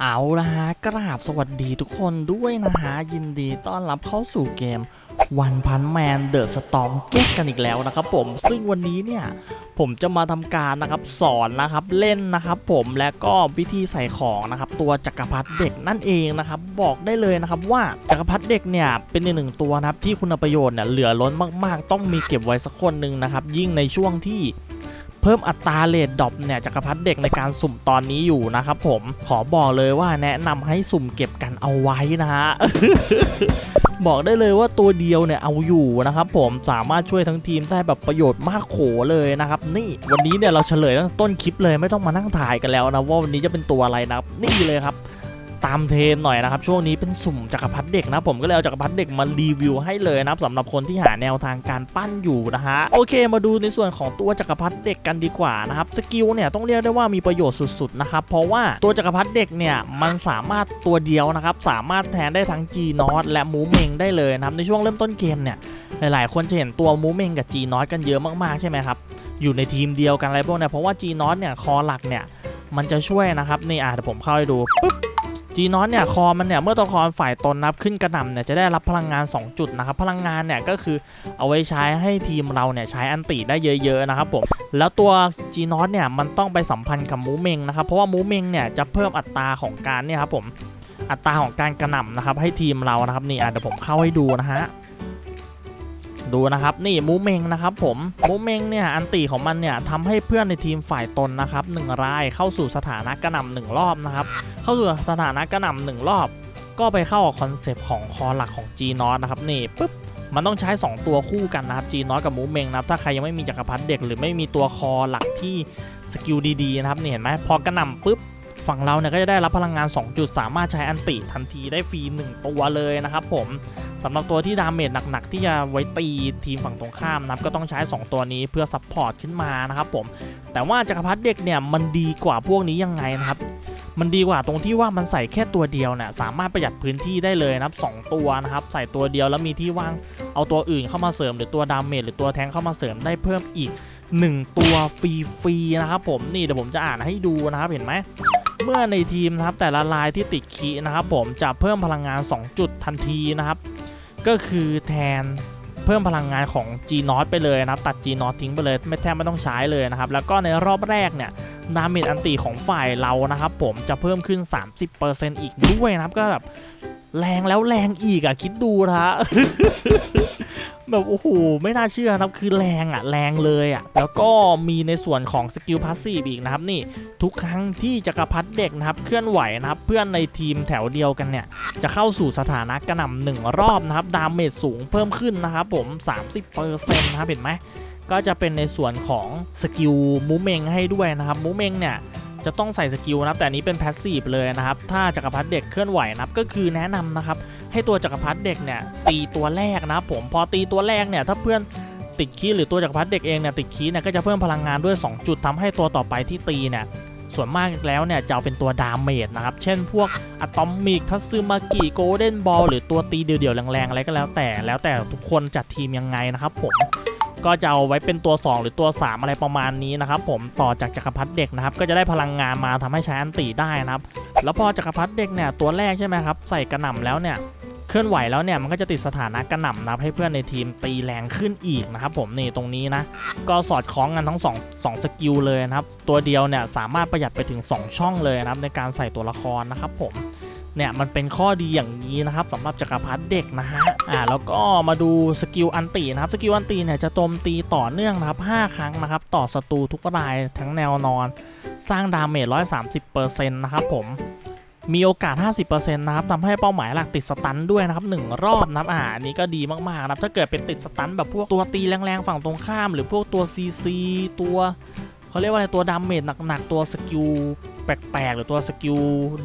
เอาละฮะกราบสวัสดีทุกคนด้วยนะฮะ ยินดีต้อนรับเข้าสู่เกมวันพันแมนเดอะสตอมเก็ตกันอีกแล้วนะครับผมซึ่งวันนี้เนี่ยผมจะมาทำการนะครับสอนนะครับเล่นนะครับผมและก็วิธีใส่ของนะครับตัวจักรพรรดิเด็กนั่นเองนะครับบอกได้เลยนะครับว่าจักรพรรดิเด็กเนี่ยเป็นอีกหนึ่งตัวนะครับที่คุณประโยชน์เนี่ยเหลือล้นมาก ๆ ต้องมีเก็บไว้สักคนหนึ่งนะครับยิ่งในช่วงที่ เพิ่มอัตราเลทดอปเนี่ยจักรพรรดิเด็กในการสุ่มตอนนี้อยู่นะครับผมขอบอกเลยว่าแนะนำให้สุ่มเก็บกันเอาไว้นะฮะบอกได้เลยว่าตัวเดียวเนี่ยเอาอยู่นะครับผมสามารถช่วยทั้งทีมได้แบบประโยชน์มากโขเลยนะครับนี่วันนี้เนี่ยเราเฉลยตั้งต้นคลิปเลยไม่ต้องมานั่งถ่ายกันแล้วนะว่าวันนี้จะเป็นตัวอะไรนะครับนี่เลยครับ ตามเทรนหน่อยนะครับ ช่วงนี้เป็นสุ่มจักรพรรดิเด็กนะ ผมก็เลยเอาจักรพรรดิเด็กมารีวิวให้เลยนะครับสำหรับคนที่หาแนวทางการปั้นอยู่นะฮะโอเคมาดูในส่วนของตัวจักรพรรดิเด็กกันดีกว่านะครับสกิลเนี่ยต้องเรียกได้ว่ามีประโยชน์สุดๆนะครับเพราะว่าตัวจักรพรรดิเด็กเนี่ยมันสามารถตัวเดียวนะครับสามารถแทนได้ทั้ง G n o t และมูเมงได้เลยนะครับในช่วงเริ่มต้นเกมเนี่ยหลายๆ คนจะเห็นตัวมูเมงกับ G n o t กันเยอะมากๆใช่ไหมครับอยู่ในทีมเดียวกันอะไรพวกเนี้ยเพราะว่า G n o t เนี่ยคอหลักเนี่ยมันจะช่วยนะครับนี่อะเดี๋ยวผมเข้าให้ดูปุ๊บ จีนอสเนี่ยคอมันเนี่ยเมื่อตัวครฝ่ายตนนับขึ้นกระหน่ำเนี่ยจะได้รับพลังงาน 2 จุดนะครับพลังงานเนี่ยก็คือเอาไว้ใช้ให้ทีมเราเนี่ยใช้อันติได้เยอะๆนะครับผมแล้วตัวจีนอสเนี่ยมันต้องไปสัมพันธ์กับมูเมงนะครับเพราะว่ามูเมงเนี่ยจะเพิ่มอัตราของการเนี่ยครับผมอัตราของการกระหน่ำนะครับให้ทีมเรานะครับนี่เดี๋ยวผมเข้าให้ดูนะฮะดูนะครับนี่มูเมงนะครับผมมูเมงเนี่ยอันติของมันเนี่ยทำให้เพื่อนในทีมฝ่ายตนนะครับหนึ่งรายเข้าสู่สถานะกระหน่ำหนึ่งรอบนะครับ เข้าสู่สถานะกระหน่ำหนึ่งรอบ ก็ไปเข้ากับคอนเซปต์ของคอหลักของ G n o t นะครับนี่ปุ๊บมันต้องใช้ 2 ตัวคู่กันนะครับ G n o t กับมูเมงนะครับถ้าใครยังไม่มีจักรพรรดิเด็กหรือไม่มีตัวคอหลักที่สกิลดีๆนะครับนี่เห็นไหมพอกระหน่ำปุ๊บฝั่งเราเนี่ยก็จะได้รับพลังงาน 2 จุดสามารถใช้อันติทันทีได้ฟรี 1 ตัวเลยนะครับผมสำหรับตัวที่ดาเมจหนักๆ ที่จะไว้ตีทีมฝั่งตรงข้ามนะครับก็ต้องใช้ 2 ตัวนี้เพื่อซัพพอร์ตขึ้นมานะครับผมแต่ว่าจักรพรรดิเด็กเนี่ยมันดีกว่าพวกนี้ยังไงนะครับ มันดีกว่าตรงที่ว่ามันใส่แค่ตัวเดียวเนี่ยสามารถประหยัดพื้นที่ได้เลยนะครับสองตัวนะครับใส่ตัวเดียวแล้วมีที่ว่างเอาตัวอื่นเข้ามาเสริมหรือตัวดาเมจหรือตัวแทงเข้ามาเสริมได้เพิ่มอีก 1 ตัวฟรีๆนะครับผมนี่เดี๋ยวผมจะอ่านให้ดูนะครับเห็นไหมเมื่อในทีมนะครับแต่ละลายที่ติดคีนะครับผมจะเพิ่มพลังงาน 2 จุดทันทีนะครับ ก็คือแทนเพิ่มพลังงานของ G n o t ไปเลยนะครับ ตัด G n o t ทิ้งไปเลยไม่แทบไม่ต้องใช้เลยนะครับ แล้วก็ในรอบแรกเนี่ย ดาเมจอันตีของฝ่ายเรานะครับผมจะเพิ่มขึ้น 30%อีกด้วยนะครับก็แบบแรงแล้วแรงอีกอะคิดดูนะฮะ แบบโอ้โหไม่น่าเชื่อนะครับคือแรงอะแรงเลยอะแล้วก็มีในส่วนของสกิลพาสซีฟอีกนะครับนี่ทุกครั้งที่จักรพรรดิเด็กนะครับเคลื่อนไหวนะครับเพื่อนในทีมแถวเดียวกันเนี่ยจะเข้าสู่สถานะกระหน่ำหนึ่งรอบนะครับดาเมจสูงเพิ่มขึ้นนะครับผม 30%นะครับเห็นไหมก็จะเป็นในส่วนของสกิลมูเมงให้ด้วยนะครับมูเมงเนี่ย จะต้องใส่สกิลนะครับแต่นี้เป็นแพสซีฟเลยนะครับ ถ้าจักรพรรดิเด็กเคลื่อนไหวนะครับก็คือแนะนำนะครับ ให้ตัวจักรพรรดิเด็กเนี่ยตีตัวแรกนะผมพอตีตัวแรกเนี่ยถ้าเพื่อนติดคีหรือตัวจักรพรรดิเด็กเองเนี่ยติดคีเนี่ยก็จะเพิ่มพลังงานด้วย 2 จุดทำให้ตัวต่อไปที่ตีเนี่ยส่วนมากแล้วเนี่ยจะเอาเป็นตัวดาเมจนะครับ เช่นพวกอะตอมิกทัซึมากิโกลเด้นบอลหรือตัวตีเดี่ยวๆแรงๆ อะไรก็แล้วแต่แล้วแต่ทุกคนจัดทีมยังไงนะครับผม ก็จะเอาไว้เป็นตัว 2 หรือตัว 3 อะไรประมาณนี้นะครับผมต่อจากจักรพรรดิเด็กนะครับก็จะได้พลังงานมาทำให้ใช้อันติได้นะครับแล้วพอจักรพรรดิเด็กเนี่ยตัวแรกใช่ไหมครับใส่กระหน่ำแล้วเนี่ยเคลื่อนไหวแล้วเนี่ยมันก็จะติดสถานะกระหน่ำนะครับให้เพื่อนในทีมตีแรงขึ้นอีกนะครับผมนี่ตรงนี้นะก็สอดคล้องกันทั้ง2 2สกิลเลยนะครับตัวเดียวเนี่ยสามารถประหยัดไปถึง 2 ช่องเลยนะครับในการใส่ตัวละครนะครับผม เนี่ยมันเป็นข้อดีอย่างนี้นะครับสำหรับจักรพรรดิเด็กนะฮะอ่าแล้วก็มาดูสกิลอันตีนะครับสกิลอันตีเนี่ยจะโจมตีต่อเนื่องนะครับ5ครั้งนะครับต่อศัตรูทุกรายทั้งแนวนอน สร้างดาเมจ130%นะครับผมมีโอกาส 50%นะครับทำให้เป้าหมายหลักติดสตันด้วยนะครับ 1 รอบนะครับอ่าอันนี้ก็ดีมากๆนะครับถ้าเกิดเป็นติดสตันแบบพวกตัวตีแรงๆฝั่งตรงข้าม หรือพวกตัว CC ตัวเขาเรียกว่าอะไรตัวดาเมจหนักๆตัวสกิล แปลกๆ หรือตัวสกิล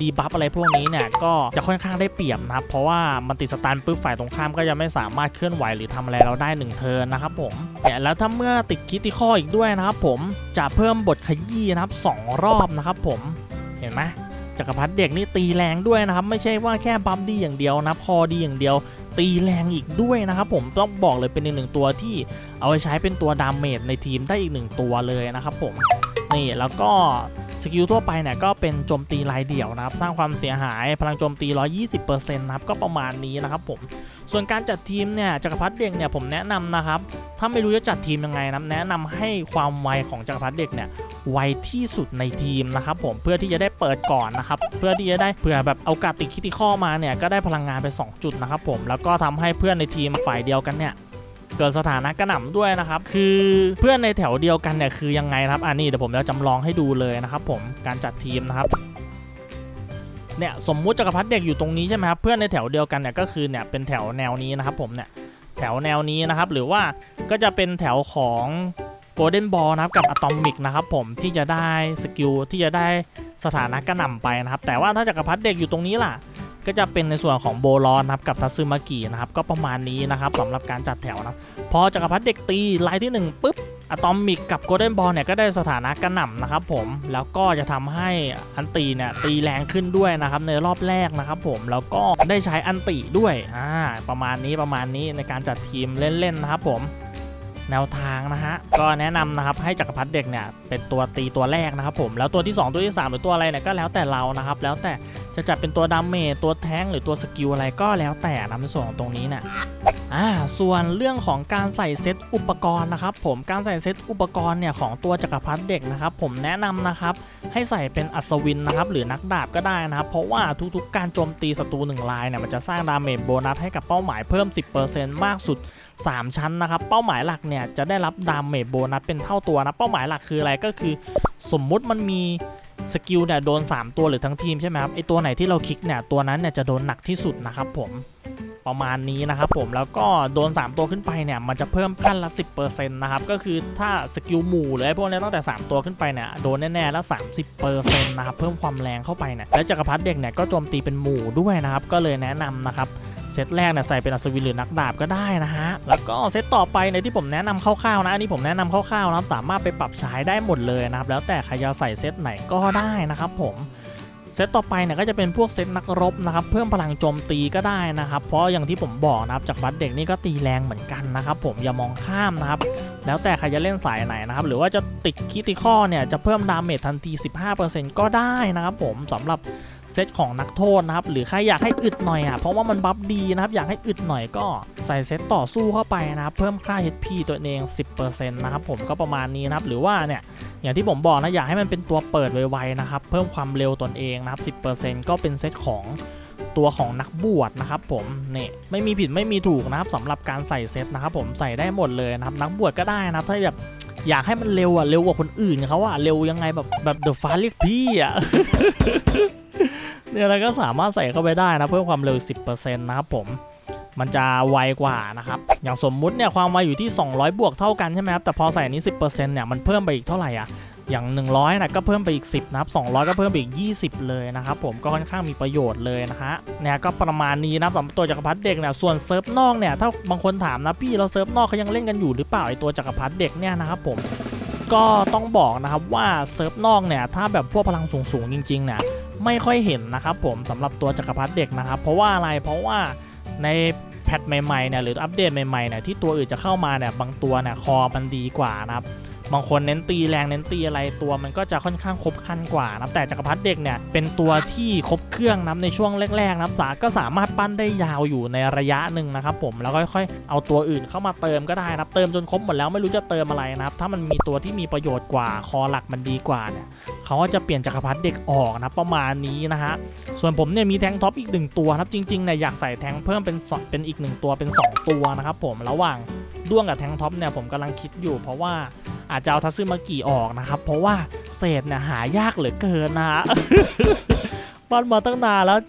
ดีบัฟอะไรพวกนี้เนี่ยก็จะค่อนข้างได้เปรียบนะครับ เพราะว่ามันติดสตันปุ๊บฝ่ายตรงข้ามก็จะไม่สามารถเคลื่อนไหวหรือทำอะไรเราได้หนึ่งเทิร์นนะครับผมเนี่ยแล้วถ้าเมื่อติดคิติคออีกด้วยนะครับผมจะเพิ่มบทขยี้นะครับสองรอบนะครับผมเห็นไหมจักรพรรดิเด็กนี่ตีแรงด้วยนะครับ ไม่ใช่ว่าแค่บัมดีอย่างเดียวนะพอดีอย่างเดียว ตีแรงอีกด้วยนะครับผมต้องบอกเลยเป็นอีกหนึ่งตัวที่เอาไปใช้เป็นตัวดาเมจในทีมได้อีกหนึ่งตัวเลยนะครับผมนี่แล้วก็ สกิลทั่วไปเนี่ยก็เป็นโจมตีรายเดี่ยวนะครับ สร้างความเสียหายพลังโจมตี 120%นะครับก็ประมาณนี้นะครับผม ส่วนการจัดทีมเนี่ยจักรพรรดิเด็กเนี่ยผมแนะนำนะครับ ถ้าไม่รู้จะจัดทีมยังไงนะแนะนำให้ความไวของจักรพรรดิเด็กเนี่ยไวที่สุดในทีมนะครับผมเพื่อที่จะได้เปิดก่อนนะครับเพื่อที่จะได้เผื่อแบบเอากาติคิติข้อมาเนี่ยก็ได้พลังงานไป 2 จุดนะครับผมแล้วก็ทำให้เพื่อนในทีมฝ่ายเดียวกันเนี่ย เกิดสถานะกระหน่ำด้วยนะครับ คือเพื่อนในแถวเดียวกันเนี่ยคือยังไงครับอันนี้เดี๋ยวผมจะจำลองให้ดูเลยนะครับ ผมการจัดทีมนะครับเนี่ยสมมุติจักรพรรดิเด็กอยู่ตรงนี้ใช่ไหมครับเพื่อนในแถวเดียวกันเนี่ยก็คือเนี่ยเป็นแถวแนวนี้นะครับ ผมเนี่ยแถวแนวนี้นะครับ หรือว่าก็จะเป็นแถวของโกลเด้นบอลนะครับกับอะตอมิกนะครับผมที่จะได้สกิลที่จะได้สถานะกระหน่ำไปนะครับ แต่ว่าถ้าจักรพรรดิเด็กอยู่ตรงนี้ล่ะ ก็จะเป็นในส่วนของโบลอนนะครับกับทัซึมากินะครับก็ประมาณนี้นะครับสำหรับการจัดแถวนะพอจักรพรรดิเด็กตีไลน์ที่หนึ่งปุ๊บอะตอมิกกับโกลเด้นบอลเนี่ยก็ได้สถานะกระหน่ำนะครับผมแล้วก็จะทำให้อันตีเนี่ยตีแรงขึ้นด้วยนะครับในรอบแรกนะครับผมแล้วก็ได้ใช้อันติด้วยอ่าประมาณนี้ประมาณนี้ในการจัดทีมเล่นๆนะครับผม แนวทางนะฮะก็แนะนำนะครับให้จักรพรรดิเด็กเนี่ยเป็นตัวตีตัวแรกนะครับผมแล้วตัวที่ 2 ตัวที่ 3 หรือตัวอะไรเนี่ยก็แล้วแต่เรานะครับแล้วแต่จะจัดเป็นตัวดาเมจตัวแท้งหรือตัวสกิลอะไรก็แล้วแต่นะในส่วนของตรงนี้เนี่ยอ่าส่วนเรื่องของการใส่เซตอุปกรณ์นะครับผมการใส่เซตอุปกรณ์เนี่ยของตัวจักรพรรดิเด็กนะครับผมแนะนำนะครับให้ใส่เป็นอัศวินนะครับหรือนักดาบก็ได้นะครับ เพราะว่าทุกๆ การโจมตีศัตรูหนึ่งลายเนี่ยมันจะสร้างดาเมจโบนัสให้กับเป้าหมายเพิ่ม 10%มากสุด 3 ชั้นนะครับ เป้าหมายหลักเนี่ยจะได้รับดาเมจโบนัสเป็นเท่าตัวนะ เป้าหมายหลักคืออะไรก็คือ สมมุติมันมีสกิลเนี่ยโดน 3 ตัวหรือทั้งทีมใช่ไหมครับไอตัวไหนที่เราคลิกเนี่ยตัวนั้นเนี่ยจะโดนหนักที่สุดนะครับผมประมาณนี้นะครับผมแล้วก็โดน 3 ตัวขึ้นไปเนี่ยมันจะเพิ่มขั้นละ 10%นะครับก็คือถ้าสกิลหมู่หรือไอพวกนี้ตั้งแต่ 3 ตัวขึ้นไปเนี่ยโดนแน่ๆแล้ว 30%นะครับเพิ่มความแรงเข้าไปเนี่ยแล้วจักรพรรดิเด็กเนี่ยก็โจมตีเป็นหมู่ด้วยนะครับก็เลยแนะนำนะครับ ซตแรกเนี่ยใส่เป็นอัศวินหรือนักดาบก็ได้นะฮะ แล้วก็เซตต่อไปในยที่ผมแนะนำคร่าวๆนะ อันนี้ผมแนะนำคร่าวๆนะครับสามารถไปปรับใช้ได้หมดเลยนะครับ แล้วแต่ใครจะใส่เซตไหนก็ได้นะครับผมเซตต่อไปเนี่ยก็จะเป็นพวกเซตนักรบนะครับเพิ่มพลังโจมตีก็ได้นะครับ เพราะอย่างที่ผมบอกนะครับจากบัตเด็กนี่ก็ตีแรงเหมือนกันนะครับผมอย่ามองข้ามนะครับ แล้วแต่ใครจะเล่นสายไหนนะครับ หรือว่าจะติดคิติคอเนี่ยจะเพิ่มดาเมจทันที 15%ก็ได้นะครับผมสำหรับ เซตของนักโทษนะครับ หรือใครอยากให้อึดหน่อยอะเพราะว่ามันบัฟดีนะครับ อยากให้อึดหน่อยก็ใส่เซตต่อสู้เข้าไปนะครับ เพิ่มค่า HP ตัวเอง 10%นะครับผมก็ประมาณนี้นะครับ หรือว่าเนี่ยอย่างที่ผมบอกนะอยากให้มันเป็นตัวเปิดไวๆนะครับ เพิ่มความเร็วตนเองนะครับ 10%ก็เป็นเซตของตัวของนักบวชนะครับผมนี่ไม่มีผิดไม่มีถูกนะครับสำหรับการใส่เซตนะครับผมใส่ได้หมดเลยนะครับนักบวชก็ได้นะครับถ้าแบบอยากให้มันเร็วอะเร็วกว่าคนอื่นเขาอะเร็วยังไงแบบแบบเดอะฟ้าเรียกพี่อะ เนี่ยเราก็สามารถใส่เข้าไปได้นะ เพิ่มความเร็ว 10%นะครับผมมันจะไวกว่านะครับ อย่างสมมุติเนี่ยความไวอยู่ที่ 200 บวกเท่ากันใช่ไหมครับ แต่พอใส่อันนี้ 10%เนี่ยมันเพิ่มไปอีกเท่าไหร่อะ อย่าง 100นะก็เพิ่มไปอีก 10 นะครับ 200 ก็เพิ่มไปอีก 20 เลยนะครับผมก็ค่อนข้างมีประโยชน์เลยนะฮะ เนี่ยก็ประมาณนี้นะสำหรับตัวจักรพรรดิเด็กเนี่ย ส่วนเซิร์ฟนอกเนี่ยถ้าบางคนถามนะพี่เราเซิร์ฟนอกเขายังเล่นกันอยู่หรือเปล่าไอตัวจักรพรรดิเด็กเนี่ยนะครับผม ก็ต้องบอกนะครับว่าเซิร์ฟนอกเนี่ยถ้าแบบพวกพลังสูงๆจริงๆเนี่ยไม่ค่อยเห็นนะครับผมสำหรับตัวจักรพรรดิเด็กนะครับ เพราะว่าอะไรเพราะว่าในแพทใหม่ๆเนี่ยหรืออัปเดตใหม่ๆเนี่ยที่ตัวอื่นจะเข้ามาเนี่ยบางตัวเนี่ยคอมันดีกว่านะครับ บางคนเน้นตีแรงเน้นตีอะไรตัวมันก็จะค่อนข้างครบคันกว่านะแต่จักรพรรดิเด็กเนี่ยเป็นตัวที่ครบเครื่องนะในช่วงแรกๆนะสาก็สามารถปั้นได้ยาวอยู่ในระยะหนึ่งนะครับผมแล้วค่อยๆเอาตัวอื่นเข้ามาเติมก็ได้นะเติมจนครบหมดแล้วไม่รู้จะเติมอะไรนะครับถ้ามันมีตัวที่มีประโยชน์กว่าคอหลักมันดีกว่าเนี่ยเขาก็จะเปลี่ยนจักรพรรดิเด็กออกนะประมาณนี้นะฮะส่วนผมเนี่ยมีแทงท็อปอีกหนึ่งตัวนะครับจริงๆเนี่ยอยากใส่แทงเพิ่มเป็นสองเป็นอีกหนึ่งตัวเป็นสองตัวนะครับผมระหว่างด้วงกับแทงท็อปเนี่ยผมกำลังคิดอยู่เพราะว่า อาจจะเอาทัซึมากิออกนะครับ เพราะว่าเศษเนี่ยหายากเหลือเกินนะฮะปั้นมาตั้งนานแล้ว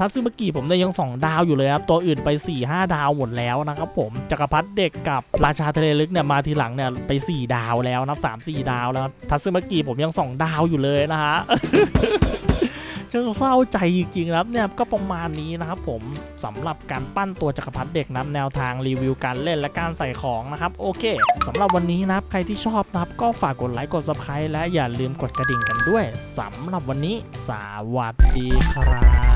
ทัซึมากิผมเนี่ยยัง 2 ดาวอยู่เลยครับ ตัวอื่นไป 4 5 ดาวหมดแล้วนะครับผมจักรพรรดิเด็กกับราชาทะเลลึกเนี่ยมาทีหลังเนี่ยไป 4 ดาวแล้วนับ3 4 ดาวแล้วทัซึมากิผมยัง 2 ดาวอยู่เลยนะฮะ ช่างเศร้าใจจริงๆนะครับเนี่ยก็ประมาณนี้นะครับผมสำหรับการปั้นตัวจักรพรรดิเด็กนะแนวทางรีวิวการเล่นและการใส่ของนะครับโอเคสำหรับวันนี้นะครับใครที่ชอบนะครับก็ฝากกดไลค์กด subscribe และอย่าลืมกดกระดิ่งกันด้วยสำหรับวันนี้สวัสดีครับ